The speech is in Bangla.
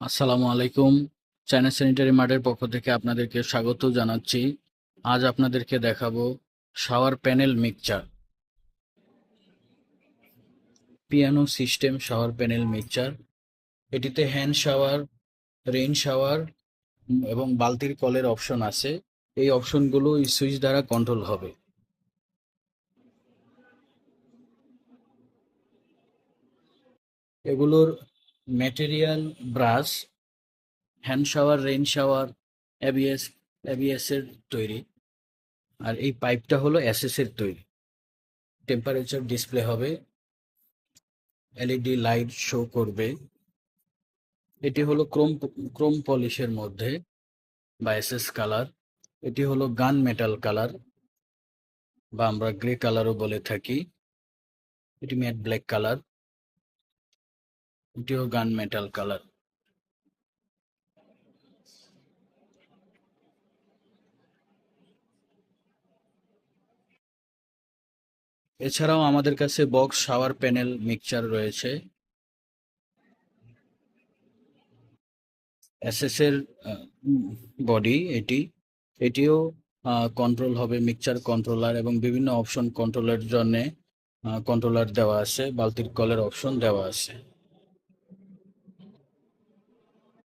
আসসালামু আলাইকুম। চায়না স্যানিটারি মার্টের পক্ষ থেকে আপনাদেরকে স্বাগত জানাচ্ছি। আজ আপনাদেরকে দেখাবো shower panel mixture piano system shower panel mixture এটিতে হ্যান্ড শাওয়ার রেইন শাওয়ার এবং বালতির কলের অপশন আছে। এই অপশনগুলো সুইচ দ্বারা কন্ট্রোল হবে। এগুলোর material brush hand shower rain shower ABS এর তৈরি। আর এই পাইপটা হলো এর তৈরি। টেম্পারেচার ডিসপ্লে হবে। এলইডি লাইট শো করবে। এটি হলো ক্রোম ক্রোম পলিশের মধ্যে বা এসএস কালার এটি হলো গান মেটাল কালার বা আমরা গ্রে কালারও বলে থাকি। এটি ম্যাট ব্ল্যাক কালার এটিও গান মেটাল কালার এছাড়াও আমাদের কাছে বক্স শাওয়ার প্যানেল মিক্সচার রয়েছে। এসএস এর বডি এটি। এটিও কন্ট্রোল হবে মিক্সচার কন্ট্রোলার এবং বিভিন্ন অপশন কন্ট্রোলের জন্য কন্ট্রোলার দেওয়া আছে, বালতির কলের অপশন দেওয়া আছে।